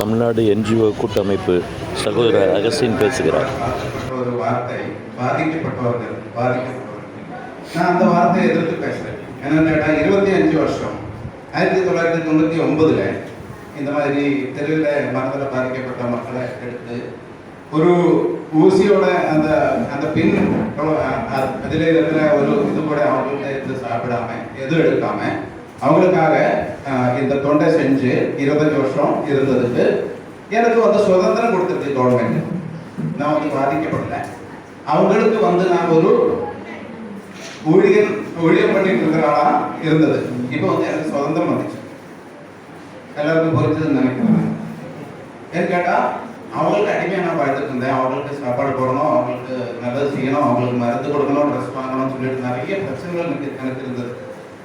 Tamil Nadu NGO கூட்டமைப்பு சகோதரர் Augustine பேசுகிறார். ஒரு வார்த்தை பாதிக்கப்பட்டவர்கள் பாதிக்கப்பட்டவர்கள். நான் அந்த வார்த்தையை எதிர்த்து பேசுறேன். என்னன்னு கேட்டால் இருபத்தி அஞ்சு வருஷம் ஆயிரத்தி தொள்ளாயிரத்தி தொண்ணூத்தி ஒன்பதுல இந்த மாதிரி தெருவில் மரத்தில் பாதிக்கப்பட்ட மக்களை எடுத்து ஒரு ஊசியோட அந்த அந்த பின் அதில் இருக்கிற ஒரு இது கூட அவங்கள்ட்ட எடுத்து சாப்பிடாம எதுவும் எடுக்காமல் அவங்களுக்காக இந்த தொண்டை செஞ்சு இருபத்தஞ்சு வருஷம் இருந்ததுக்கு எனக்கு வந்து சுதந்திரம் கொடுத்துருக்கு கவர்மெண்ட் நான் வந்து பாதிக்கப்படல. அவங்களுக்கு வந்து நான் ஒரு ஊழியர் ஊழியம் பண்ணிட்டு இருக்கிறாளா இருந்தது. இப்போ வந்து எனக்கு சுதந்திரம் வந்துச்சு. எல்லாருக்கும் புரிஞ்சதுன்னு நினைக்கிறேன். ஏன்னு கேட்டா அவங்களுக்கு அடிமையாக நான் பார்த்துட்டு இருந்தேன். அவங்களுக்கு சாப்பாடு போடணும் அவங்களுக்கு நல்லது செய்யணும் அவங்களுக்கு மருந்து கொடுக்கணும் ட்ரெஸ் வாங்கணும்னு சொல்லிட்டு நிறைய பிரச்சனைகள் எனக்கு எனக்கு இருந்தது.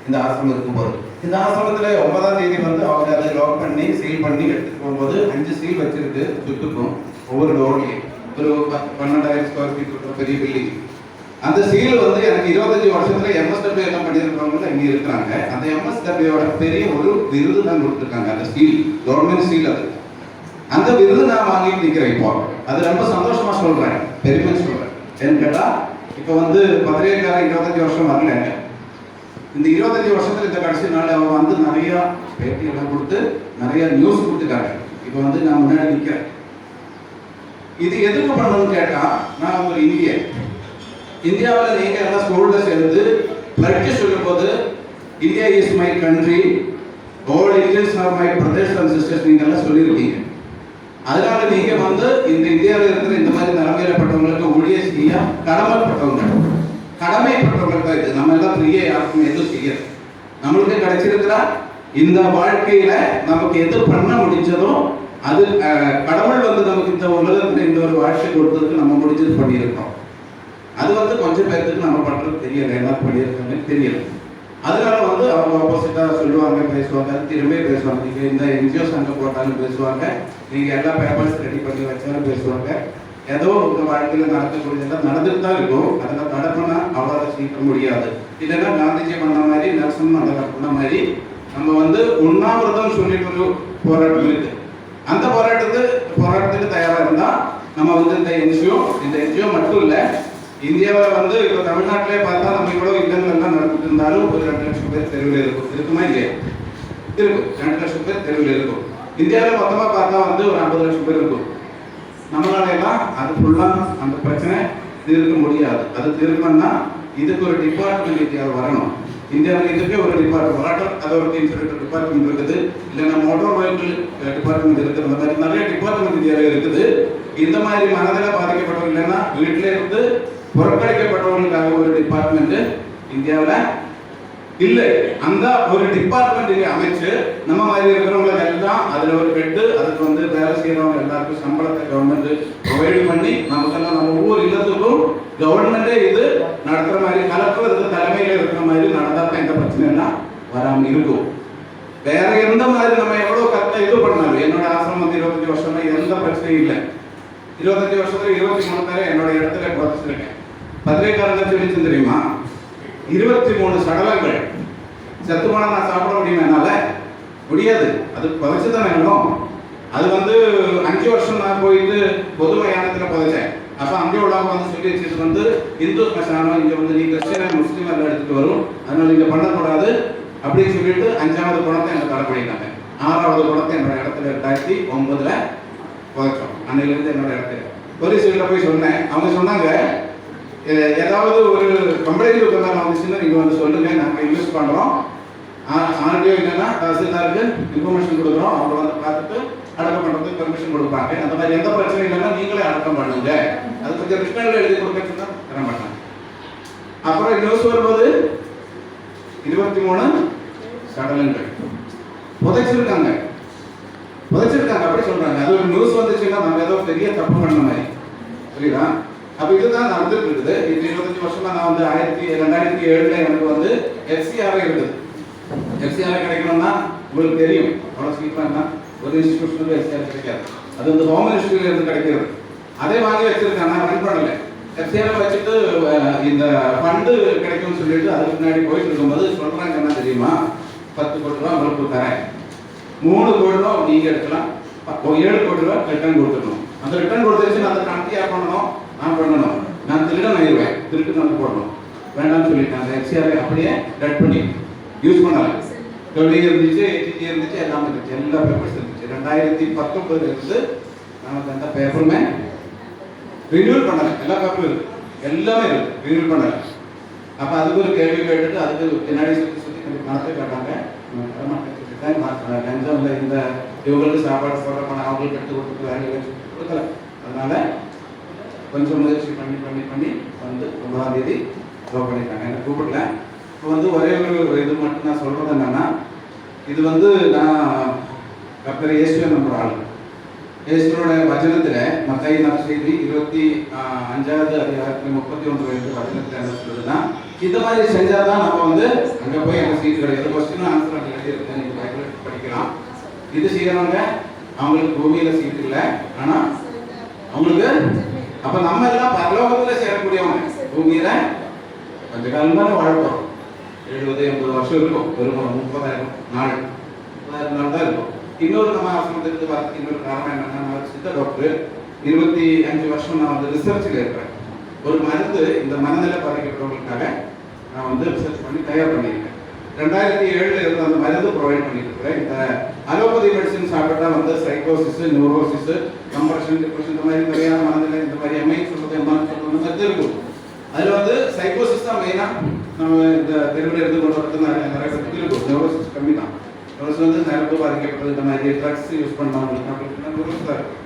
இந்த ஆசிரமம் இருக்கும்போது. இந்த ஆசிரமத்தில் ஒன்பதாம் தேதி வந்து அவங்க அதை லாக் பண்ணி சீல் பண்ணி எடுத்துட்டு போகும்போது அஞ்சு சீல் வச்சுக்கிட்டு சுட்டுக்கும் ஒவ்வொரு டோர்லையும் ஒரு பன்னெண்டாயிரம் ஸ்கொயர் ஃபீட் இருக்கிற பெரிய பில்டிங் அந்த சீல் வந்து எனக்கு இருபத்தஞ்சு வருஷத்துல எம்எஸ்டபிள்யூ எல்லாம் பண்ணியிருக்கிறவங்க இங்கே இருக்கிறாங்க. அந்த எம்எஸ்டபிள்யூட பெரிய ஒரு விருது தான் கொடுத்துருக்காங்க அந்த சீல் கவர்மெண்ட் சீல் அது. அந்த விருது நான் வாங்கிட்டு நிற்கிறேன் இப்போ. அது ரொம்ப சந்தோஷமா சொல்றேன் பெருமை சொல்றேன். ஏன்னு கேட்டால் இப்போ வந்து பத்திரிகைக்காரன் இருபத்தஞ்சு வருஷம் வரல இந்த இருபத்தஞ்சு வருஷத்துல இந்த கடைசி நாள் அவங்க வந்து நிறைய பேட்டி கொடுத்து நிறைய நியூஸ் கொடுத்துட்டாங்க. இப்போ வந்து நான் முன்னாடி நிற்கிறேன் இது எதுக்கு பண்ணணும்னு கேட்டா நான் ஒரு இந்தியன் இந்தியாவில் நீங்க எல்லாம் ஸ்கூல்ல சேர்ந்து பிளட்ஜ் சொல்லும்போது India is my country all Indians are my brothers and sisters நீங்க எல்லாம் சொல்லியிருக்கீங்க. அதனால நீங்க வந்து இந்த இந்தியாவில் இருக்கிற இந்த மாதிரி நிலைமையிலப்பட்டவங்களுக்கு ஊழிய செய்ய கடமைப்பட்டவங்க. கடமைப்பட்டவங்களுக்கு தான் இது. நம்ம எல்லாம் ஃப்ரீயா யாருக்கும் எதுவும் செய்யல. நம்மளுக்கு கிடைச்சிருக்கிற இந்த வாழ்க்கையில நமக்கு எது பண்ண முடிஞ்சதோ அது கடவுள் வந்து நமக்கு இந்த உலகத்தில் இந்த ஒரு வாழ்க்கை கொடுத்ததுக்கு நம்ம முடிஞ்சது பண்ணியிருக்கோம். அது வந்து கொஞ்சம் பேர்த்துக்கு நம்ம பண்றது தெரியல. என்ன பண்ணியிருக்காங்க தெரியல. அதனால வந்து அவங்க ஆப்போசிட்டா சொல்லுவாங்க பேசுவாங்க திரும்பி பேசுவாங்க. நீங்க இந்த என்ஜிஓஸ் சங்க போட்டாலும் பேசுவாங்க. நீங்க எல்லா பேப்பர்ஸ் ரெடி பண்ணி வச்சாலும் பேசுவாங்க. ஏதோ உங்க வாழ்க்கையில நடக்கக்கூடியதெல்லாம் நடந்துட்டு தான் இருக்கும். அதெல்லாம் தடுக்கணும்னா அவ்வளோ சீக்கிரம் முடியாது. இல்லைன்னா காந்திஜி பண்ண மாதிரி நெல்சன் மண்டலம் பண்ண மாதிரி நம்ம வந்து உண்ணாவிரதம் சொல்லிட்டு ஒரு போராட்டம் இருக்கு. அந்த போராட்டத்து போராட்டத்துக்கு தயாரா இருந்தா நம்ம வந்து இந்த என்ஜிஓ இந்த என்ஜிஓ மட்டும் இல்ல இந்தியாவில் வந்து இப்போ தமிழ்நாட்டிலே பார்த்தா நம்ம இவ்வளவு இல்லங்கள் எல்லாம் நடந்துட்டு இருந்தாலும் ஒரு ரெண்டு லட்சம் பேர் தெருவில் இருக்கும். இருக்குமா இல்லையா? இருக்கும். ரெண்டு லட்சம் பேர் தெருவில் இருக்கும். இந்தியாவில் மொத்தமா பார்த்தா வந்து ஒரு ஐம்பது லட்சம் பேர் இருக்கும். நம்மளால எல்லாம் அது ஃபுல்லாக அந்த பிரச்சனை தீர்க்க முடியாது. அது தீர்க்கணும்னா இதுக்கு ஒரு டிபார்ட்மெண்ட் இந்தியாவில் வரணும். இந்தியாவில் இதுக்கே ஒரு டிபார்ட்மெண்ட் வாட்டர் அதாரிட்டின்னு சொல்லிட்டு டிபார்ட்மெண்ட் இருக்குது. இல்லைன்னா மோட்டார் வெஹிக்கிள் டிபார்ட்மெண்ட் இருக்குது. அந்த மாதிரி நிறைய டிபார்ட்மெண்ட் இந்தியாவில் இருக்குது. இந்த மாதிரி மனதில் பாதிக்கப்பட்டவங்க இல்லைன்னா வீட்டில இருந்து புறக்கணிக்கப்பட்டவங்களுக்காக ஒரு டிபார்ட்மெண்ட் இந்தியாவில் இல்லை. அந்த ஒரு டிபார்ட்மெண்ட் அமைச்சு நம்ம மாதிரி இருக்கிறவங்க எல்லாம் அதுல ஒரு பெட்டு அதுக்கு வந்து வேலை செய்யறவங்க எல்லாருக்கும் சம்பளத்தை கவர்மெண்ட் ப்ரொவைட் பண்ணி நமக்கெல்லாம் நம்ம ஒவ்வொரு இல்லத்துக்கும் கவர்மெண்டே இது நடத்துற மாதிரி கலெக்டர் இது தலைமையில இருக்கிற மாதிரி நடந்தா தான் எந்த பிரச்சனைனா வராம இருக்கும். வேற எந்த மாதிரி நம்ம எவ்வளவு கரெக்டா இது பண்ணாலும் என்னோட ஆசிரமம் வந்து இருபத்தஞ்சு வருஷமா எந்த பிரச்சனையும் இல்லை. இருபத்தஞ்சு வருஷத்துல இருபத்தி மூணு பேரை என்னோட இடத்துல குறைச்சிருக்கேன் பத்திரிகைக்காரங்க சொல்லிச்சு தெரியுமா? இருபத்தி மூணு சடலங்கள். செத்துமான நான் சாப்பிட முடியுமா என்னால் முடியாது. அது புதைச்சு தான் வேணும். அது வந்து அஞ்சு வருஷம் நான் போயிட்டு பொது மயானத்துல புதைச்சேன். அப்போ அங்கே உள்ளவங்க வந்து சொல்லி வச்சுட்டு வந்து இந்து ஸ்மசானம் இங்கே வந்து நீ கிறிஸ்டியன் முஸ்லீம் எல்லாம் எடுத்துட்டு வரும். அதனால இங்கே பண்ணக்கூடாது அப்படின்னு சொல்லிட்டு அஞ்சாவது குணத்தை எனக்கு தடை பண்ணிட்டாங்க. ஆறாவது குணத்தை என்னோட இடத்துல ரெண்டாயிரத்தி ஒன்பதுல புதைச்சோம். அன்னையிலேருந்து என்னோட இடத்துல. போலீஸ் வீட்டில் போய் சொன்னேன். அவங்க சொன்னாங்க ஏதாவது ஒரு கம்ப்ளைண்ட் இருக்கிறதா வந்துச்சுன்னா நீங்கள் வந்து சொல்லுங்க நாங்கள் இன்வெஸ்ட் பண்ணுறோம் ஆர்டிஓ என்னன்னா தஹசீல்தாருக்கு இன்ஃபர்மேஷன் கொடுக்குறோம். அவங்க வந்து பார்த்துட்டு அடக்கம் பண்ணுறதுக்கு பெர்மிஷன் கொடுப்பாங்க. அந்த மாதிரி எந்த பிரச்சனையும் இல்லைன்னா நீங்களே அடக்கம் பண்ணுங்க. அது கொஞ்சம் கிருஷ்ணர்கள் எழுதி கொடுக்கறதுன்னா தர மாட்டாங்க. அப்புறம் நியூஸ் வரும்போது இருபத்தி மூணு சடலங்கள். புதைச்சிருக்காங்க. புதைச்சிருக்காங்க அப்படி சொல்றாங்க. அது ஒரு நியூஸ் வந்துச்சுன்னா நம்ம ஏதோ பெரிய தப்பு பண்ண மாதிரி. புரியுதா? அப்ப இதுதான் நடந்துட்டு இருக்குது இது இருபத்தஞ்சு வருஷமா நான் வந்து ஆயிரத்தி ரெண்டாயிரத்தி ஏழுல எனக்கு வந்து எஃப்சிஆர் இருக்குது எஃப்சிஆர் கிடைக்கணும்னா உங்களுக்கு தெரியும். அவ்வளோ சீக்கிரம் என்ன ஒரு இன்ஸ்டிடியூஷனுக்கு எஃப்சிஆர் கிடைக்காது. அது வந்து ஹோம் மினிஸ்ட்ரியில இருந்து கிடைக்கிறது. அதே வாங்கி வச்சிருக்கேன் நான் ரன் பண்ணல. எஃப்சிஆர் வச்சுட்டு இந்த ஃபண்டு கிடைக்கும்னு சொல்லிட்டு அதுக்கு முன்னாடி போயிட்டு இருக்கும்போது சொல்றாங்க என்ன தெரியுமா? பத்து கோடி ரூபா உங்களுக்கு தரேன். மூணு கோடி ரூபா நீங்க எடுக்கலாம். அப்போ ஏழு கோடி ரூபா ரிட்டர்ன் கொடுத்துடணும். அந்த ரிட்டர்ன் கொடுத்துருச்சு அந்த கணக்கு பண்ணணும். நான் பண்ணணும். நான் திருடன் ஆயிடுவேன் திருட்டு நான் போடணும். வேண்டாம்னு சொல்லிட்டேன். அந்த எஃப்சிஆரை அப்படியே ரெட் பண்ணி யூஸ் பண்ணல. டொலி இருந்துச்சு எயிட்டி இருந்துச்சு எல்லாமே இருந்துச்சு. எல்லா பேப்பர்ஸ் இருந்துச்சு. ரெண்டாயிரத்தி பத்தொன்பதுல இருந்து நமக்கு அந்த பேப்பருமே ரினியூல் பண்ணலை. எல்லா பேப்பரும் இருக்கு. எல்லாமே இருக்கு. ரினியூல் பண்ணலை. அப்போ அதுக்கு ஒரு கேள்வி கேட்டுட்டு அதுக்கு பின்னாடி சுற்றி சுற்றி கொஞ்சம் மனத்தை கேட்டாங்க. லஞ்சம் இந்த இவங்களுக்கு சாப்பாடு போடுற பணம் அவங்களுக்கு எடுத்து கொடுத்து வேலையை கொடுக்கல. அதனால கொஞ்சம் முயற்சி பண்ணி பண்ணி பண்ணி வந்து ஒன்பதாம் தேதி ட்ரோ பண்ணிட்டாங்க எனக்கு கூப்பிடல. இப்போ வந்து ஒரே ஒரு இது மட்டும் நான் சொல்கிறது என்னென்னா இது வந்து நான் கப்பர் ஏசுவன் நம்புற ஆள். இயேசுவனுடைய வச்சனத்தில் மத்திய நற்செய்தி இருபத்தி அஞ்சாவது அதிகாரத்தில் முப்பத்தி ஒன்று வயது வச்சனத்தில் என்ன சொல்லுதுன்னா இந்த மாதிரி செஞ்சாதான் நம்ம வந்து அங்கே போய் அந்த சீட் கிடையாது கொஸ்டினும் ஆன்சர் அங்கே எழுதியிருக்கேன். நீங்கள் பைபிள் படிக்கலாம். இது செய்யறவங்க அவங்களுக்கு பூமியில் சீட் இல்லை. ஆனால் அவங்களுக்கு அப்ப நம்ம எல்லாம் பரலோகத்துல சேரக்கூடியவங்க பூமியில கொஞ்ச காலம் தானே வாழ்வோம் எழுபது எண்பது வருஷம் இருக்கும் வெறும் ஒரு முப்பதாயிரம் நாள் முப்பதாயிரம் நாள் தான் இருக்கும் இன்னொரு நம்ம ஆசிரமத்திலிருந்து வரதுக்கு இன்னொரு காரணம் என்னன்னா நான் சித்த டாக்டர் இருபத்தி அஞ்சு வருஷம் நான் வந்து ரிசர்ச்சில் இருக்கிறேன் ஒரு மருந்து இந்த மனநிலை பாதிக்கப்பட்டவங்களுக்காக நான் வந்து ரிசர்ச் பண்ணி தயார் பண்ணியிருக்கேன் ரெண்டாயிரத்தி ஏழுல இருந்து அந்த மருந்து ப்ரொவைட் பண்ணிட்டு இருக்கிறேன் இந்த அலோபதி மெடிசன் சாப்பிட்டா வந்து சைக்கோசிஸ் நியூரோசிஸ் கம்பர்ஷன் டிப்ரெஷன் இந்த மாதிரி நிறைய மனநிலை இந்த மாதிரி எம்ஐ சொல்றது எம்ஆர் சொல்றது இந்த மாதிரி இருக்கும் அதுல வந்து சைக்கோசிஸ் தான் மெயினா நம்ம இந்த தெருவில் இருந்து கொண்டு வரது நிறைய நிறைய பேருக்கு இருக்கும் நியூரோசிஸ் கம்மி தான் நியூரோசிஸ் வந்து நரம்பு பாதிக்கப்படுறது இந்த மாதிரி ட்ரக்ஸ் யூஸ் பண்ணவங்களுக்கு அப்படின்னா நியூரோசிஸ் தான் இருக்கும்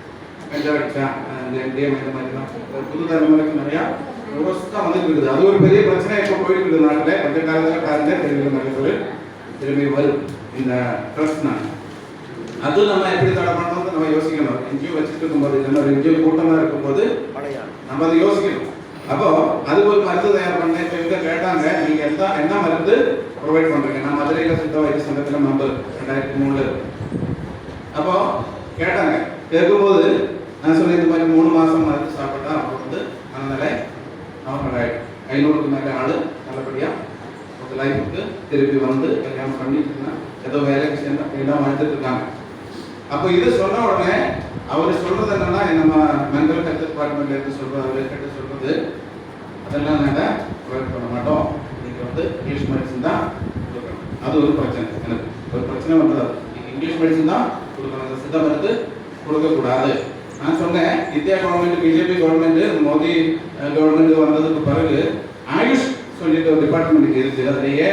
கஞ்சா அடிச்சா இந்த எம்டிஎம் இந்த மாதிரிலாம் புது தலைமுறைக்கு நிறையா நியூரோசிஸ் தான் வந்துட்டு இருக்குது அது ஒரு பெரிய பிரச்சனை. இப்போ போயிட்டு இருக்குது நாட்டில். கொஞ்ச காலத்தில் பாருங்க. தெரியல நிறைய திரும்பி வரும். இந்த ட்ரஸ்ட்னால அது நம்ம எப்படி தடை பண்ணணும் நம்ம யோசிக்கணும். என்ஜிஓ வச்சுட்டு இருக்கும்போது இல்லைன்னா ஒரு என்ஜிஓ கூட்டமாக இருக்கும்போது நம்ம அதை யோசிக்கணும். அப்போ அது ஒரு மருந்து தயார் பண்ணேன் இப்போ இவங்க கேட்டாங்க நீங்கள் எந்த என்ன மருந்து ப்ரொவைட் பண்ணுறீங்க நான் மதுரையில் சித்த வைத்திய சங்கத்தில் மெம்பர் ரெண்டாயிரத்தி மூணு அப்போ கேட்டாங்க. கேட்கும்போது நான் சொல்லி இந்த மாதிரி மூணு மாதம் மருந்து சாப்பிட்டா அப்போ வந்து மனநிலை அவங்க ஐநூறுக்கு மேலே ஆளு நல்லபடியாக ஒரு லைஃபுக்கு திருப்பி வந்து கல்யாணம் பண்ணிட்டு இருந்தேன் ஏதோ வேலைக்கு சேர்ந்தா எல்லாம் வாழ்ந்துட்டு இருக்காங்க. அப்போ இது சொன்ன உடனே அவர் சொல்றது என்னன்னா நம்ம மென்டல் ஹெல்த் டிபார்ட்மெண்ட்ல இருந்து சொல்றது அவர் கிட்ட சொல்றது அதெல்லாம் நாங்கள் ப்ரொவைட் பண்ண மாட்டோம். நீங்க வந்து இங்கிலீஷ் மெடிசன் தான் கொடுக்கணும். அது ஒரு பிரச்சனை எனக்கு ஒரு பிரச்சனை வந்தது. நீங்கள் இங்கிலீஷ் மெடிசன் தான் கொடுக்கணும். சித்த மருந்து கொடுக்கக்கூடாது. நான் சொன்னேன் India government BJP government Modi government வந்ததுக்கு பிறகு ஆயுஷ் சொல்லிட்டு ஒரு டிபார்ட்மெண்ட் இருக்கு. அதில் ஏ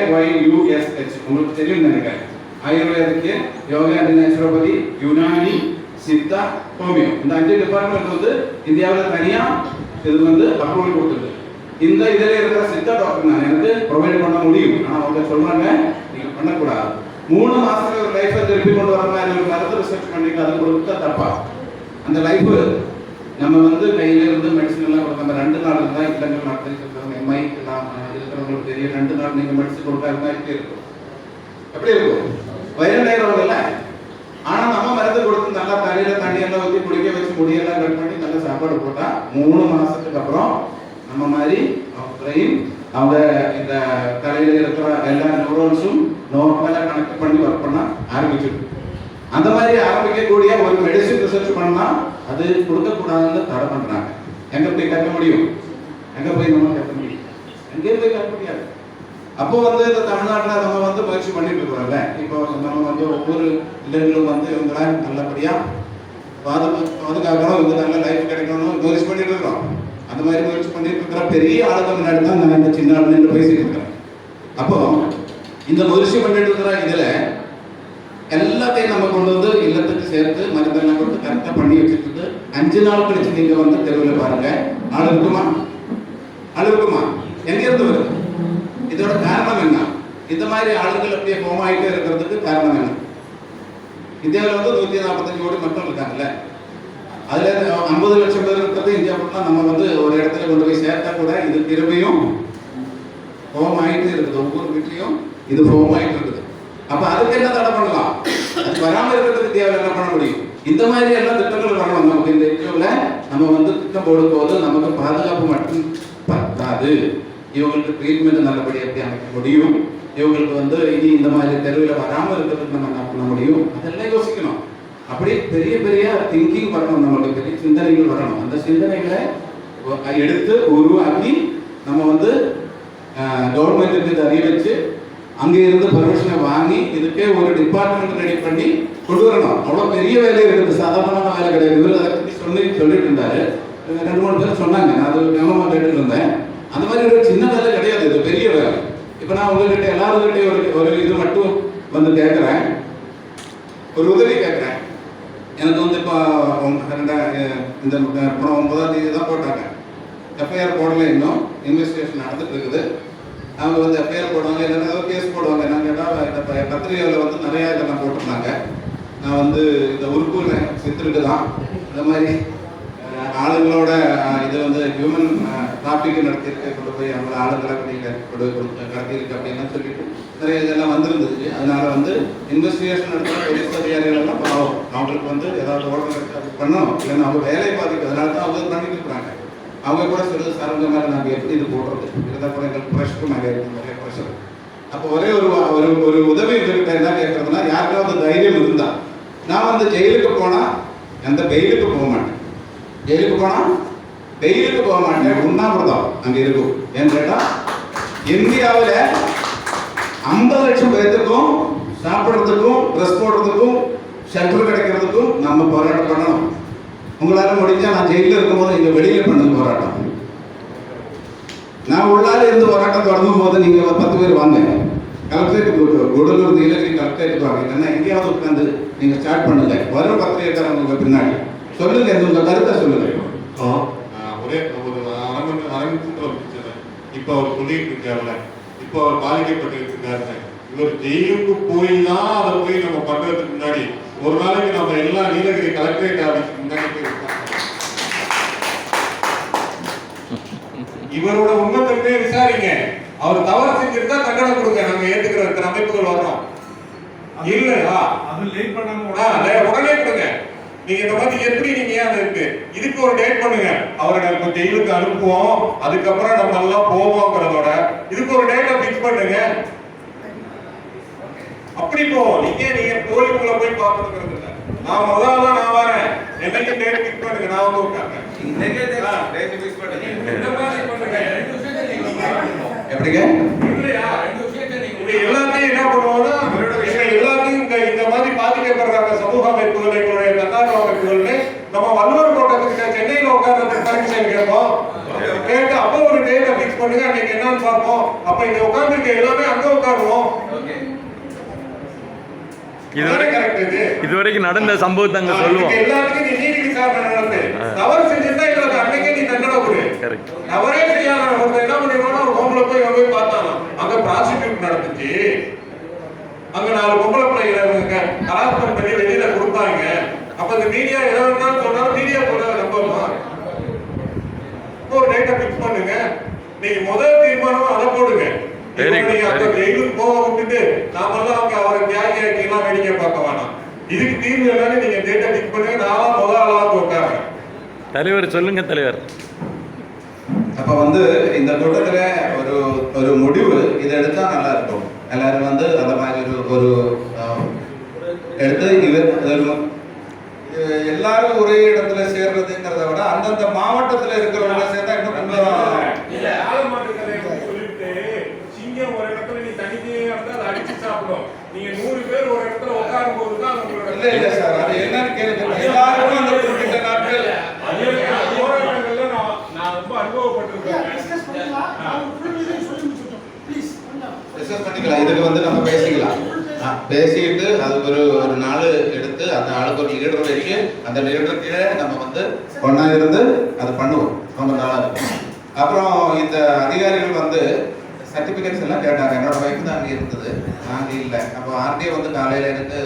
உங்களுக்கு தெரியும் நினைக்கிறேன். ஆயுர்வேதிக்கு yoga and naturopathy Unani Siddha homeo. இந்த அஞ்சு டிபார்ட்மெண்ட் வந்து இந்தியாவில் தனியாக இது வந்து அப்ரூவல் கொடுத்துருக்கு. இந்த இதில் இருக்கிற சித்தா டாக்டர் நான் எனக்கு ப்ரொவைட் பண்ண முடியும். ஆனால் அவங்க சொல்கிறாங்க நீங்கள் பண்ணக்கூடாது. மூணு மாதத்துக்கு ஒரு லைஃபை திருப்பி கொண்டு வர மாதிரி ஒரு மருந்து ரிசர்ச் பண்ணிட்டு அது கொடுத்தா தப்பா? அந்த லைஃப் நம்ம வந்து கையில இருந்து மெடிசன் எல்லாம் கொடுக்க அந்த ரெண்டு நாள் இருந்தா இல்லங்கள் நடத்தி சொல்றாங்க எம்ஐ எல்லாம் இருக்கிறவங்களுக்கு தெரியும். ரெண்டு நாள் நீங்க மெடிசன் கொடுத்தா இருந்தா எப்படி இருக்கும். எப்படி இருக்கும். வயிறு நேரம் ஆனா நம்ம மருந்து கொடுத்து நல்லா தலையில தண்ணி எல்லாம் ஊற்றி குடிக்க வச்சு முடியெல்லாம் கட் பண்ணி நல்லா சாப்பாடு போட்டா மூணு மாசத்துக்கு அப்புறம் நம்ம மாதிரி பிரெயின் அவங்க இந்த தலையில இருக்கிற எல்லா நியூரோன்ஸும் நார்மலா கனெக்ட் பண்ணி ஒர்க் பண்ண ஆரம்பிச்சிடும் அந்த மாதிரி ஆரம்பிக்கக்கூடிய ஒரு மெடிசின் ரிசர்ச் பண்ணா அது கொடுக்கக்கூடாதுன்னு தடை பண்றாங்க. எங்க போய் கட்ட முடியும்? எங்க போய் நம்ம கட்ட முடியும்? எங்கேயும் போய் கட்ட முடியாது. அப்போ வந்து இந்த தமிழ்நாட்டில் நம்ம வந்து முயற்சி பண்ணிட்டு இருக்கிறோம்ல. இப்போ நம்ம வந்து ஒவ்வொரு இல்லங்களும் வந்து இவங்களாம் நல்லபடியா பாதுகா பாதுகாக்கணும். இவங்க நல்ல லைஃப் கிடைக்கணும் முயற்சி பண்ணிட்டு இருக்கோம் அந்த மாதிரி முயற்சி பண்ணிட்டு இருக்கிற பெரிய ஆளுங்க முன்னாடி தான் நான் இந்த சின்ன ஆளுன்னு பேசிட்டு இருக்கிறேன் அப்போ இந்த முயற்சி பண்ணிட்டு இருக்கிற இதுல எல்லாத்தையும் நம்ம கொண்டு வந்து இல்லத்துக்கு சேர்த்து மருந்தெல்லாம் கொடுத்து கரெக்டாக பண்ணி வச்சுட்டு அஞ்சு நாள் கழிச்சு நீங்க வந்து தெருவில் பாருங்க. ஆள் இருக்குமா? ஆள் இருக்குமா? எங்கிருந்து வருது? இதோட காரணம் என்ன? இந்த மாதிரி ஆளுங்கள் அப்படியே ஃபார்ம் இருக்கிறதுக்கு காரணம் என்ன? இந்தியாவில் வந்து நூற்றி நாற்பத்தஞ்சு கோடி மக்கள் இருக்காங்கல்ல. அதில் ஐம்பது லட்சம் பேர் இருக்கிறது இந்தியா மட்டும் நம்ம வந்து ஒரு இடத்துல கொண்டு போய் சேர்த்தா கூட இது திரும்பியும் ஃபார்ம் இருக்குது. ஒவ்வொரு வீட்லையும் இது ஃபார்ம் ஆகிட்டு இருக்குது. அப்போ அதுக்கு என்ன தடை பண்ணலாம்? அது வராம இருக்கிறதுக்கு தேவை என்ன பண்ண முடியும்? இந்த மாதிரி எல்லாம் திட்டங்கள் வரணும். நமக்கு இந்த இந்தியாவில் நம்ம வந்து திட்டம் போடும் போது நமக்கு பாதுகாப்பு மட்டும் பத்தாது. இவங்களுக்கு ட்ரீட்மெண்ட் நல்லபடியாக எப்படி அமைக்க முடியும்? இவங்களுக்கு வந்து இனி இந்த மாதிரி தெருவில் வராமல் இருக்கிறதுக்கு நம்ம என்ன பண்ண முடியும்? அதெல்லாம் யோசிக்கணும். அப்படி பெரிய பெரிய திங்கிங் வரணும். நம்மளுக்கு பெரிய சிந்தனைகள் வரணும். அந்த சிந்தனைகளை எடுத்து உருவாக்கி நம்ம வந்து கவர்மெண்ட்டுக்கு இதை அறிவிச்சு அங்கே இருந்து பர்மிஷனை வாங்கி இதுக்கே ஒரு டிபார்ட்மெண்ட் ரெடி பண்ணி கொண்டு வரணும். அவ்வளோ பெரிய வேலை இருக்குது. சாதாரணமான வேலை கிடையாது. இவர் அதை பற்றி சொல்லி சொல்லிட்டு இருந்தாரு. ரெண்டு மூணு பேர் சொன்னாங்க. நான் அது கவனமாக கேட்டுட்டு இருந்தேன் அந்த மாதிரி ஒரு சின்ன வேலை கிடையாது. இது பெரிய வேலை. இப்போ நான் உங்ககிட்ட எல்லாருக்கிட்டையும் ஒரு ஒரு இது மட்டும் வந்து கேட்குறேன் ஒரு உதவி கேட்குறேன் எனக்கு வந்து இப்போ இந்த அப்புறம் ஒன்பதாம் தேதி தான் போட்டாங்க. எஃப்ஐஆர் போடல இன்னும். இன்வெஸ்டிகேஷன் நடந்துட்டு இருக்குது. அவங்க வந்து பேர் போடுவாங்க? இல்லைன்னா ஏதோ கேஸ் போடுவாங்க. என்னன்னு கேட்டால் இந்த பத்திரிகையில் வந்து நிறையா இதெல்லாம் போட்டிருந்தாங்க. நான் வந்து இந்த உறுப்புல செத்துருக்கு தான். இந்த மாதிரி ஆளுங்களோட இதை இது வந்து ஹியூமன் டாபிக் நடத்தியிருக்கு. கொண்டு போய் அவங்கள ஆளுங்களை அப்படிங்க கொண்டு கொண்டு கடத்தியிருக்கு அப்படின்லாம் சொல்லிட்டு நிறைய இதெல்லாம் வந்திருந்தது. அதனால வந்து இன்வெஸ்டிகேஷன் நடத்துகிற போலீஸ் அதிகாரிகள்லாம் பாவம். அவங்களுக்கு வந்து ஏதாவது ஓட்டம் பண்ணணும். இல்லைன்னா அவங்க வேலையை பாதிக்கும் அதனால தான் அவங்க பண்ணிட்டு இருக்கிறாங்க. அவங்க கூட சொல்லுது சார் இந்த மாதிரி நாங்கள் எப்படி இது போடுறது? இருந்தால் கூட எங்களுக்கு ப்ரெஷரும் நாங்கள் இருக்கு நிறைய ப்ரெஷர் அப்போ ஒரே ஒரு ஒரு ஒரு உதவி எங்ககிட்ட என்ன கேட்கறதுன்னா யாருக்காவது தைரியம் இருந்தா நான் வந்து ஜெயிலுக்கு போனா எந்த பெயிலுக்கு போக மாட்டேன். ஜெயிலுக்கு போனா பெயிலுக்கு போக மாட்டேன். உண்ணாவிரதம் அங்கே இருக்கும். ஏன்னு கேட்டா இந்தியாவில் ஐம்பது லட்சம் பேர்த்துக்கும் சாப்பிட்றதுக்கும் ட்ரெஸ் போடுறதுக்கும் ஷெல்டர் கிடைக்கிறதுக்கும் நம்ம போராட்டம் பண்ணணும். உங்களால முடிஞ்சா நான் ஜெயிலில் இருக்கும்போது நீங்க வெளியில பண்ணது போராட்டம். நான் உள்ளால இருந்து போராட்டம் தொடங்கும் போது நீங்க ஒரு பத்து பேர் வாங்க. கலெக்டரேட் கூடலூர் நீலகிரி கலெக்டரேட் வாங்க. இல்லைன்னா எங்கேயாவது உட்காந்து நீங்க ஸ்டார்ட் பண்ணுங்க. வர பத்திரிகைக்காரங்க பின்னாடி. சொல்லுங்க இது உங்க கருத்தை சொல்லுங்க. ஒரே ஒரு அரை மணி அரை இப்போ அவர் சொல்லிட்டு இருக்காருல இப்போ அவர் பாதிக்கப்பட்டு இருக்காருன்னு இவர் ஜெயிலுக்கு போய் தான் அதை போய் நம்ம பண்றதுக்கு முன்னாடி ஒரு நாளைக்கு நம்ம எல்லா நீலகிரி கலெக்டரேட் ஆஃபீஸ் முன்னாடி இவரோட உண்மை தன்மையை விசாரிங்க. அவர் தவறு செஞ்சிருந்தா தண்டனை கொடுங்க. நாங்க ஏத்துக்கிற இத்தனை அமைப்புகள் வர்றோம் இல்லையா அது லேட் பண்ணாம உடனே கொடுங்க. நீங்க இந்த மாதிரி எப்படி நீங்க ஏன் அதை இருக்கு? இதுக்கு ஒரு டேட் பண்ணுங்க. அவரை நம்ம ஜெயிலுக்கு அனுப்புவோம். அதுக்கப்புறம் நம்ம எல்லாம் போவோங்கிறதோட இதுக்கு ஒரு டேட்டை ஃபிக்ஸ் பண்ணுங்க. அப்படி போவோம் நீங்க நீங்க கோயிலுக்குள்ள போய் பார்க்கணுங்கிறது இல்ல. நான் முதல்ல நான் வரேன். என்னைக்கு டேட் ஃபிக்ஸ் பண்ணுங்க? நான் வந்து உட்கார்றேன். இந்த மாதிரி பண்ணுங்க எப்படிங்க இல்லையா இது எல்லாத்தையும் என்ன பண்ணுவோம்னா எல்லாத்தையும் இந்த இந்த மாதிரி பாதிக்கப்படுறாங்க சமூக அமைப்புகள் எங்களுடைய தன்னார்வ அமைப்புகள்னு நம்ம வள்ளுவர் கோட்டத்துக்கு சென்னையில உட்கார்றதுக்கு பர்மிஷன் கேட்போம். கேட்டு அப்போ ஒரு டேட்டை ஃபிக்ஸ் பண்ணுங்க அன்னைக்கு என்னன்னு பார்ப்போம். அப்ப இங்க உட்கார்ந்துருக்க எல்லாமே அங்க உட்காருவோம். இதுவரை கரெக்ட் இது. இதுவரைக்கும் நடந்த சம்பவத்தை அங்க சொல்லுவோம். எல்லாத்துக்கும் நீ நீதி விசாரணை தவறு செஞ்சிருந்தா எங்களுக்கு அன்னைக்கே நீ தண்டனை கொடு. அவரே செய்யாத என்ன பண்ணிருக்கோம்னா ஹோம்ல போய் பார்த்தாங்க அங்க ப்ராஸ்டிடியூட் நடந்துச்சு. அங்க நாலு பொம்பளை பிள்ளைங்க ஹராஸ்மெண்ட் பண்ணி வெளியில கொடுத்தாங்க அப்ப இந்த மீடியா எதை வேணாலும் சொன்னாலும் மீடியா சொல்றத நம்பணுமா ஒரு டேட்டா ஃபிக்ஸ் பண்ணுங்க. நீங்க முதல் தீர்மானம் அதை போடுங்க. ஜெயிலுக்கு போக விட்டுட்டு நாமெல்லாம் அங்க அவரை தியாகி ஆக்கி எல்லாம் வேடிக்கை பார்க்க வேணாம். இதுக்கு தீர்வு நீங்க டேட்டா ஃபிக்ஸ் பண்ணுங்க. நான் முதல் ஆளா உட்காருங்க தலைவர் சொல்லுங்க தலைவர். அப்ப வந்து இந்த கூட்டத்துல ஒரு ஒரு முடிவு இதை எடுத்தா நல்லா இருக்கும். எல்லாரும் வந்து அந்த மாதிரி ஒரு எடுத்து இது- எல்லாரும் ஒரே இடத்துல சேர்றதுங்கிறத விட அந்தந்த மாவட்டத்துல இருக்கிறவங்க சேர்ந்தா இன்னும் நீங்க நூறு பேர் ஒரு இடத்துல உட்காரும் போது தான் உங்களோட இல்ல இல்ல சார் அது என்னன்னு கேளுங்க. எல்லாருக்கும் அந்த குறிப்பிட்ட நாட்கள் அதே போராட்டங்கள்ல நான் நான் ரொம்ப அனுபவப்பட்டிருக்கேன் டிஸ்கஸ் பண்ணலாம் அவங்க ஃபுல் இதை சொல்லி முடிச்சுட்டோம் ப்ளீஸ் வேண்டாம் டிஸ்கஸ் பண்ணிக்கலாம் இதுக்கு வந்து நம்ம பேசிக்கலாம். பேசிட்டு அதுக்கு ஒரு ஒரு நாள் எடுத்து அந்த ஆளுக்கு ஒரு லீடர் வச்சு அந்த லீடர் கீழே நம்ம வந்து ஒன்றா இருந்து அது பண்ணுவோம். ரொம்ப நாளாக இருக்கும் அப்புறம் இந்த அதிகாரிகள் வந்து சர்டிஃபிகேட்ஸ் எல்லாம் கேட்டாங்க. என்னோட வைஃப் தான் அங்கே இருந்தது. நான் அங்கே இல்லை. அப்போ ஆர்டிஓ வந்து காலையில் எனக்கு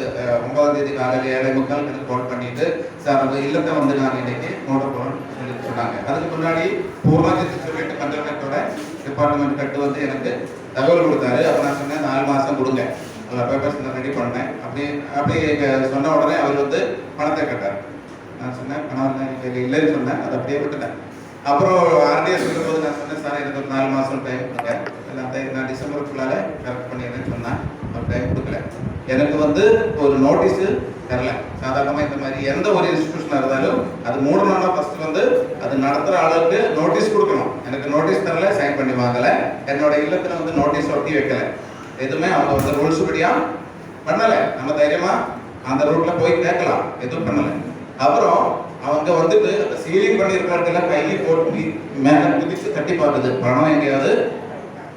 ஒன்பதாம் தேதி காலையில் ஏழை முக்கால் எனக்கு கால் பண்ணிட்டு சார் அந்த இல்லத்தை வந்து நான் இன்னைக்கு மோட்டர் போகிறேன்னு சொல்லி சொன்னாங்க. அதுக்கு முன்னாடி பூர்ணாஜித் சொல்லிட்டு கண்டக்டரோட டிபார்ட்மெண்ட் கட்டு வந்து எனக்கு தகவல் கொடுத்தாரு. அப்போ நான் சொன்னேன் நாலு மாதம் கொடுங்க. அதில் பேப்பர்ஸ் நான் ரெடி பண்ணேன். அப்படி அப்படி எங்க சொன்ன உடனே அவர் வந்து பணத்தை கேட்டார். நான் சொன்னேன் பணம் எனக்கு இல்லைன்னு சொன்னேன். அதை அப்படியே விட்டுட்டேன். அப்புறம் ஆர்டிஎஸ் சொல்லும்போது நான் சொன்னேன் சார் எனக்கு ஒரு நாலு மாதம் டைம் கொடுங்க. இல்லை நான் டிசம்பருக்குள்ளால கரெக்ட் பண்ணிடுறேன்னு சொன்னேன். அவர் டைம் கொடுக்கல. எனக்கு வந்து ஒரு நோட்டீஸு தரல. சாதாரணமாக இந்த மாதிரி எந்த ஒரு இன்ஸ்டியூஷனாக இருந்தாலும் அது மூடமான ஃபஸ்ட்டு வந்து அது நடத்துகிற ஆளுக்கு நோட்டீஸ் கொடுக்கணும். எனக்கு நோட்டீஸ் தரல சைன் பண்ணி வாங்கலை. என்னோட இல்லத்தில் வந்து நோட்டீஸ் ஒட்டி வைக்கல. எதுவுமே அவங்க வந்து ரூல்ஸ் படியாக பண்ணலை. நம்ம தைரியமாக அந்த ரூட்டில் போய் கேட்கலாம். எதுவும் பண்ணலை. அப்புறம் அவங்க வந்துட்டு அந்த சீலிங் பண்ணியிருக்கிறதுல கையை போட்டு மேலே குதிச்சு தட்டி பார்க்குது. பணம் எங்கேயாவது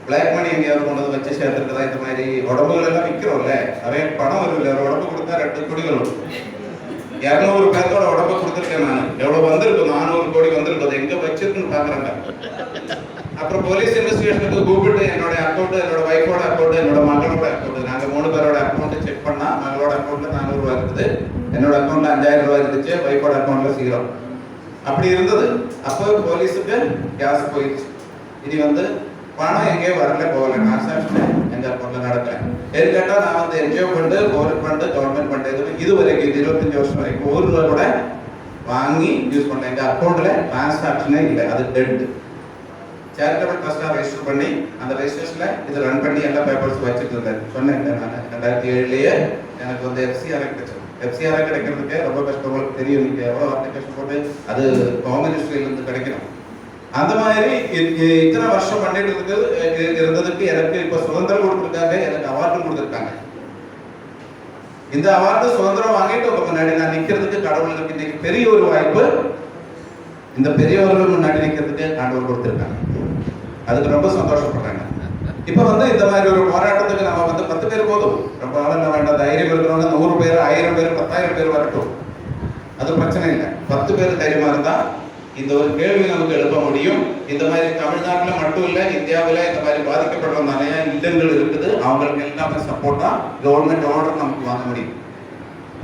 பிளாக் மணி எங்கேயாவது கொண்டு வந்து வச்சு சேர்த்துருக்குதா இந்த மாதிரி உடம்புகள் எல்லாம் விற்கிறோம்ல. நிறைய பணம் வரும் இல்லை ஒரு உடம்பு கொடுத்தா ரெண்டு கோடி வரும். இரநூறு பேர்த்தோட உடம்பு கொடுத்துருக்கேன் நான். எவ்வளவு வந்திருக்கும் நானூறு கோடி வந்திருக்கும் அது எங்க வச்சிருக்குன்னு பாக்குறாங்க. அப்புறம் போலீஸ் இன்வெஸ்டிகேஷனுக்கு கூப்பிட்டு என்னோட அக்கௌண்ட் என்னோட ஒய்ஃபோட அக்கௌண்ட் என்னோட மகனோட அக்கௌண்ட் நாங்க மூணு பேரோட அக்கௌண்ட் செக் பண்ணா மகளோட அக்கௌண்ட்ல நானூறு ரூபா இருக்குது. என்னோட அக்கௌண்ட்ல அஞ்சாயிரம் ரூபாய் இருந்துச்சு. ஒய்ஃபோட அக்கௌண்ட்ல ஜீரோ அப்படி இருந்தது. அப்போ போலீஸுக்கு கேஸ் போயிடுச்சு. இனி வந்து பணம் எங்கேயும் வரல போகல. நான் எங்க அக்கௌண்ட்ல நடக்கல. எது நான் வந்து NGO fund government fund government fund எதுவும் இது வரைக்கும் இது இருபத்தஞ்சு வருஷம் வரைக்கும் ஒரு ரூபா கூட வாங்கி யூஸ் பண்ணல. எங்க அக்கௌண்ட்ல டிரான்சாக்ஷனே இல்லை. அது டெட் சேரிட்டபிள் ட்ரஸ்டா ரெஜிஸ்டர் பண்ணி அந்த ரெஜிஸ்ட்ரேஷன்ல இது ரன் பண்ணி எல்லா பேப்பர்ஸ் வச்சுட்டு இருந்தேன். சொன்னேன் நான் ரெண்டாயிரத்தி ஏழுலயே எனக்கு வந்து எஃப்சிஆர் கிடைச்சது எஃப்சிஆர் கிடைக்கிறதுக்கு ரொம்ப கஷ்டம். உங்களுக்கு தெரியும் நீங்க எவ்வளவு வார்த்தை கஷ்டப்பட்டு அது ஹோம் மினிஸ்ட்ரியில இருந்து கிடைக்கணும். அந்த மாதிரி இ- இத்தனை வருஷம் பண்ணிட்டு இருக்குது இருந்ததுக்கு எனக்கு இப்ப சுதந்திரம் கொடுத்துருக்காங்க எனக்கு அவார்டும் கொடுத்துருக்காங்க. இந்த அவார்டு சுதந்திரம் வாங்கிட்டு உங்க முன்னாடி நான் நிக்கிறதுக்கு கடவுளுக்கு இன்னைக்கு பெரிய ஒரு வாய்ப்பு. இந்த பெரியவர்கள் முன்னாடி நிக்கிறதுக்கு ஆண்டவர் கொடுத்துருக்காங்க. அதுக்கு ரொம்ப சந்தோஷப்படுறாங்க. இப்ப வந்து இந்த மாதிரி ஒரு போராட்டத்துக்கு நம்ம வந்து பத்து பேர் போதும். ரொம்ப நாள் வேண்டாம் தைரியம் இருக்கிறவங்க நூறு பேர் ஆயிரம் பேர் பத்தாயிரம் பேர் வரட்டும். அது பிரச்சனை இல்லை. பத்து பேர் தைரியமா இருந்தா இந்த ஒரு கேள்வி நமக்கு எழுப்ப முடியும். இந்த மாதிரி தமிழ்நாட்டுல மட்டும் இல்ல இந்தியாவுல இந்த மாதிரி பாதிக்கப்படுற நிறைய இல்லங்கள் இருக்குது. அவங்களுக்கு எல்லாமே சப்போர்ட்டா கவர்மெண்ட் ஆர்டர் நமக்கு வாங்க முடியும்.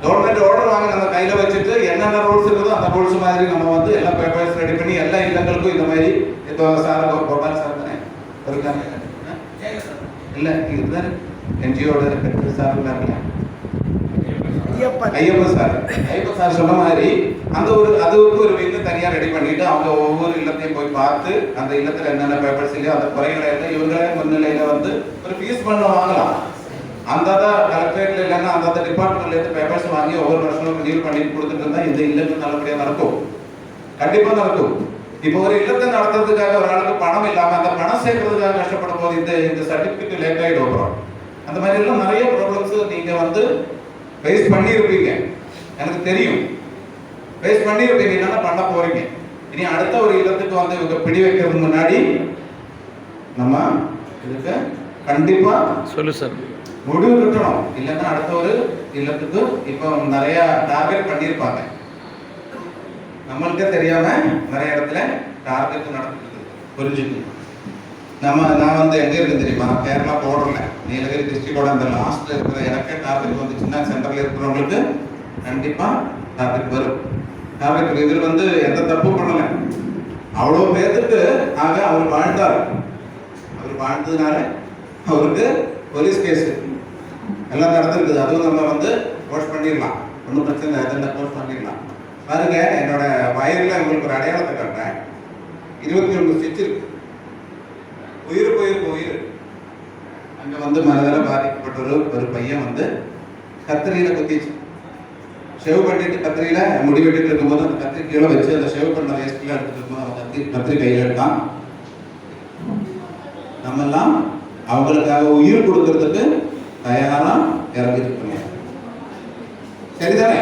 கவர்மெண்ட் ஆர்டர் வாங்கி நம்ம கையில வச்சுட்டு என்னென்ன ரூல்ஸ் இருக்குதோ அந்த ரூல்ஸ் மாதிரி நம்ம வந்து எல்லா பேப்பர்ஸ் ரெடி பண்ணி எல்லா இல்லங்களுக்கும் இந்த மாதிரி இப்போ சார் கோபால் சார் தானே? இருக்காங்க இல்ல இதுதான் என்ஜிஓட சார் இருக்காங்க ஐயப்பன். சார். ஐயப்பன் சார் சொன்ன மாதிரி அந்த ஒரு அதுக்கு ஒரு விங்கு தனியா ரெடி பண்ணிட்டு அவங்க ஒவ்வொரு இல்லத்தையும் போய் பார்த்து அந்த இல்லத்துல என்னென்ன பேப்பர்ஸ் இல்லையோ அந்த குறைகளை எல்லாம் இவங்களே முன்னிலையில வந்து ஒரு ஃபீஸ் பண்ண வாங்கலாம். அந்த கலெக்டரேட்ல இல்லைன்னா அந்தந்த டிபார்ட்மெண்ட்ல இருந்து பேப்பர்ஸ் வாங்கி ஒவ்வொரு வருஷமும் ரினியூ பண்ணி கொடுத்துட்டு இருந்தா இந்த இல்லத்து நல்லபடியா நடக்கும். கண்டிப்பா நடக்கும். இப்போ ஒரு இல்லத்தை நடத்துறதுக்காக ஒரு ஆளுக்கு பணம் இல்லாம அந்த பணம் சேர்க்கறதுக்காக கஷ்டப்படும் போது இந்த இந்த சர்டிபிகேட் லேட் ஆகிட்டு வரும் அந்த மாதிரி எல்லாம் நிறைய ப்ராப்ளம்ஸ் நீங்க வந்து ஃபேஸ் பண்ணியிருப்பீங்க எனக்கு தெரியும். ஃபேஸ் பண்ணியிருப்பீங்க என்னென்ன பண்ண போறீங்க? இனி அடுத்த ஒரு இல்லத்துக்கு வந்து இவங்க பிடி வைக்கிறதுக்கு முன்னாடி நம்ம இதுக்கு கண்டிப்பா சொல்லு சார். முடிவு இருக்கணும் இல்லைன்னா அடுத்த ஒரு இல்லத்துக்கு இப்போ நிறைய டார்கெட் பண்ணியிருப்பாங்க. நம்மளுக்கே தெரியாம நிறைய இடத்துல டார்கெட் நடக்குது புரிஞ்சுக்கு நம்ம நான் வந்து எங்க இருக்கு தெரியுமா? கேரளா போடல நீலகிரி டிஸ்ட்ரிக்டோட அந்த லாஸ்ட்ல இருக்கிற எனக்கே டார்கெட் வந்துச்சுன்னா சென்டர்ல இருக்கிறவங்களுக்கு கண்டிப்பா டார்கெட் வரும். டார்கெட் இதில் வந்து எந்த தப்பு பண்ணல. அவ்வளோ பேர்த்துக்கு ஆக அவர் வாழ்ந்தார். அவர் வாழ்ந்ததுனால அவருக்கு போலீஸ் கேஸ் எல்லாம் நடந்திருக்குது. அதுவும் நம்ம வந்து போஸ்ட் பண்ணிடலாம். ஒன்றும் பிரச்சனை இல்லை. அதில் போஸ்ட் பண்ணிடலாம். பாருங்க என்னோட வயரில் உங்களுக்கு ஒரு அடையாளத்தை காட்டுறேன். இருபத்தி ஒன்று ஸ்டிச் இருக்கு. உயிர் போயிருக்கு உயிர். அங்க வந்து மனதில் பாதிக்கப்பட்ட ஒரு ஒரு பையன் வந்து கத்திரியில குத்திச்சு. ஷேவ் பண்ணிட்டு கத்திரியில முடி வெட்டிட்டு இருக்கும்போது அந்த கத்திரி கீழே வச்சு அந்த ஷேவ் பண்ண வேஸ்ட்ல எடுத்துட்டு இருக்கும்போது அவன் கத்திரி கத்திரி கையில் எடுத்தான் நம்மெல்லாம் அவங்களுக்காக உயிர் கொடுக்கறதுக்கு தயாரா இறங்கிட்டு சரிதானே?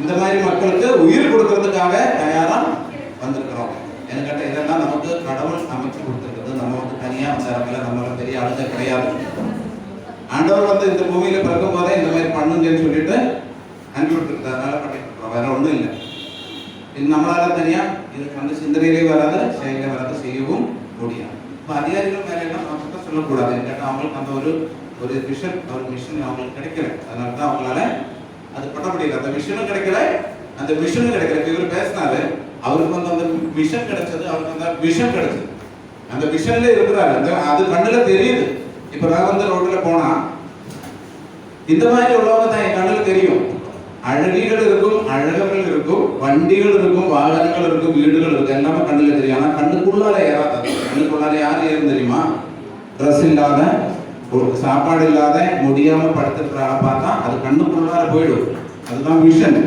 இந்த மாதிரி மக்களுக்கு உயிர் கொடுக்கறதுக்காக தயாரா வந்திருக்கிறோம். என்கிட்ட இதெல்லாம் நமக்கு கடவுள் அமைச்சு கொடுத்துருக்கு நம்ம வந்து தனியா பெரிய ஆளுங்க கிடையாது ஆண்டவர் வந்து இந்த பூமியில பிறக்கும் போதே இந்த மாதிரி பண்ணுங்கன்னு சொல்லிட்டு அனுப்பி அதனால பண்ணிட்டு இருக்கோம் வேற ஒண்ணும் இல்லை. இது நம்மளால தனியா இதுக்கு வந்து சிந்தனையிலே வராது செயலே வராது செய்யவும் முடியாது. இப்போ அதிகாரிகள் மேலே எல்லாம் சொல்லக்கூடாது. கேட்டால் அவங்களுக்கு அந்த ஒரு ஒரு விஷன் ஒரு மிஷன் அவங்களுக்கு கிடைக்கல. அதனால தான் அவங்களால அது பண்ண முடியல. அந்த மிஷனும் கிடைக்கல. அந்த மிஷனும் கிடைக்கல. இவர் பேசினாரு அவருக்கு வந்து அந்த மிஷன் கிடைச்சது அவருக்கு அந்த விஷன் கிடைச்சது. அந்த விஷன்ல இருக்கிறாரு அந்த அது கண்ணுல தெரியுது. இப்ப நான் வந்து ரோட்ல போனா இந்த மாதிரி உள்ளவங்க தான் என் கண்ணுல தெரியும். அழகிகள் இருக்கும் அழகர்கள் இருக்கும் வண்டிகள் இருக்கும் வாகனங்கள் இருக்கும் வீடுகள் இருக்கும் எல்லாமே கண்ணுல தெரியும். ஆனா கண்ணுக்குள்ளால ஏறாது கண்ணுக்குள்ளால யார் ஏறும் தெரியுமா? ட்ரெஸ் இல்லாத சாப்பாடு இல்லாத முடியாம படுத்துக்கிற ஆளை பார்த்தா அது கண்ணுக்குள்ளார போயிடும். அதுதான் விஷன்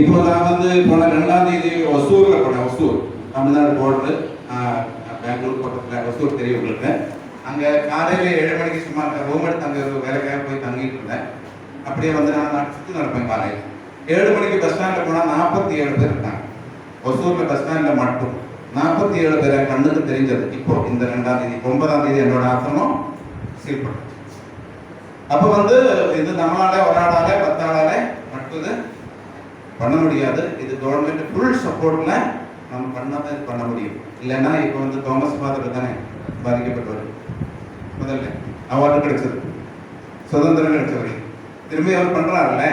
இப்போ நான் வந்து போன ரெண்டாம் தேதி ஒசூர்ல போனேன் ஒசூர். தமிழ்நாடு போட்டு பெங்களூர் பக்கத்தில் ஒசூர் தெரியும் உங்களுக்கு. அங்கே காலையில் ஏழு மணிக்கு சும்மா ரூம் எடுத்து அங்கே வேலைக்காக போய் தங்கிட்டு இருந்தேன். அப்படியே வந்து நான் நான் சுற்றி நடப்பேன் காலையில். ஏழு மணிக்கு பஸ் ஸ்டாண்டில் போனால் நாற்பத்தி ஏழு பேர் இருக்காங்க. ஒசூரில் பஸ் ஸ்டாண்டில் மட்டும். நாற்பத்தி ஏழு பேரை கண்ணுக்கு தெரிஞ்சது. இப்போ இந்த ரெண்டாம் தேதி ஒன்பதாம் தேதி என்னோட ஆசிரமம் சீல் அப்போ வந்து இது நம்மளால ஒரு ஆளாலே பத்து மட்டும் பண்ண முடியாது. இது கவர்மெண்ட் ஃபுல் சப்போர்ட்டில் நம்ம பண்ணாம இது பண்ண முடியும். இல்லைன்னா இப்போ வந்து தாமஸ் ஃபாதர் தானே பாதிக்கப்பட்டவர்? முதல்ல அவார்டு கிடைச்சது. சுதந்திரம் கிடைச்சவர். திரும்பி அவர் பண்ணுறாருல்ல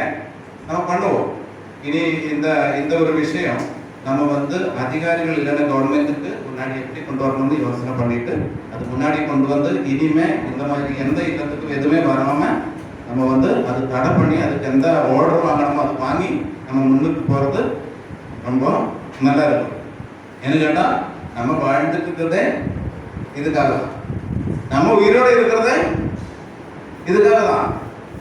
நம்ம பண்ணுவோம். இனி இந்த இந்த ஒரு விஷயம் நம்ம வந்து அதிகாரிகள் இல்லைன்னா கவர்மெண்ட்டுக்கு முன்னாடி எப்படி கொண்டு வரணும்னு யோசனை பண்ணிட்டு அது முன்னாடி கொண்டு வந்து இனிமே இந்த மாதிரி எந்த இல்லத்துக்கும் எதுவுமே வராம நம்ம வந்து அது தடை பண்ணி அதுக்கு எந்த ஆர்டர் வாங்கணுமோ அது வாங்கி நம்ம முன்னுக்கு போகிறது ரொம்ப நல்லா இருக்கும். என்ன கேட்டால் நம்ம வாழ்ந்துட்டு இருக்கிறதே இதுக்காக தான். நம்ம உயிரோட இருக்கிறதே இதுக்காக தான்.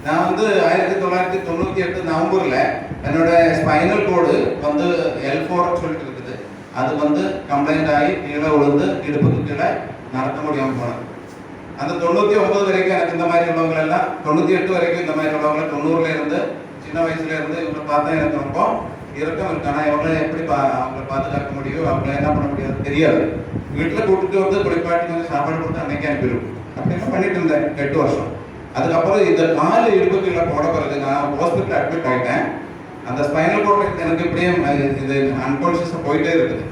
நான் வந்து ஆயிரத்தி தொள்ளாயிரத்தி தொண்ணூற்றி எட்டு நவம்பரில் என்னோட ஸ்பைனல் கோடு வந்து எல் ஃபோர்னு சொல்லிட்டு இருக்குது அது வந்து கம்ப்ளைண்ட் ஆகி கீழே விழுந்து இடுப்புக்கு கீழே நடக்க முடியாமல் போனது. அந்த தொண்ணூற்றி ஒன்பது வரைக்கும் எனக்கு இந்த மாதிரி உள்ளவங்களெல்லாம் எல்லாம் எட்டு வரைக்கும் இந்த மாதிரி உள்ளவங்க தொண்ணூறுல இருந்து சின்ன வயசுல இருந்து இவங்களை பார்த்தா எனக்கு ரொம்ப இறக்கம் இருக்கு இவங்களை எப்படி பா அவங்களை பாதுகாக்க முடியும்? அவங்களை என்ன பண்ண முடியாது தெரியாது. வீட்டுல கூட்டிட்டு வந்து குளிப்பாட்டி வந்து சாப்பாடு கொடுத்து அன்னைக்கு அனுப்பிடும். அப்படின்னு பண்ணிட்டு இருந்தேன். எட்டு வருஷம். அதுக்கப்புறம் இந்த காலு இடுப்புக்குள்ள போட பிறகு நான் ஹாஸ்பிட்டல் அட்மிட் ஆகிட்டேன் அந்த ஸ்பைனல் கோட் எனக்கு இப்படியே இது அன்கான்சியஸாக போயிட்டே இருக்குது.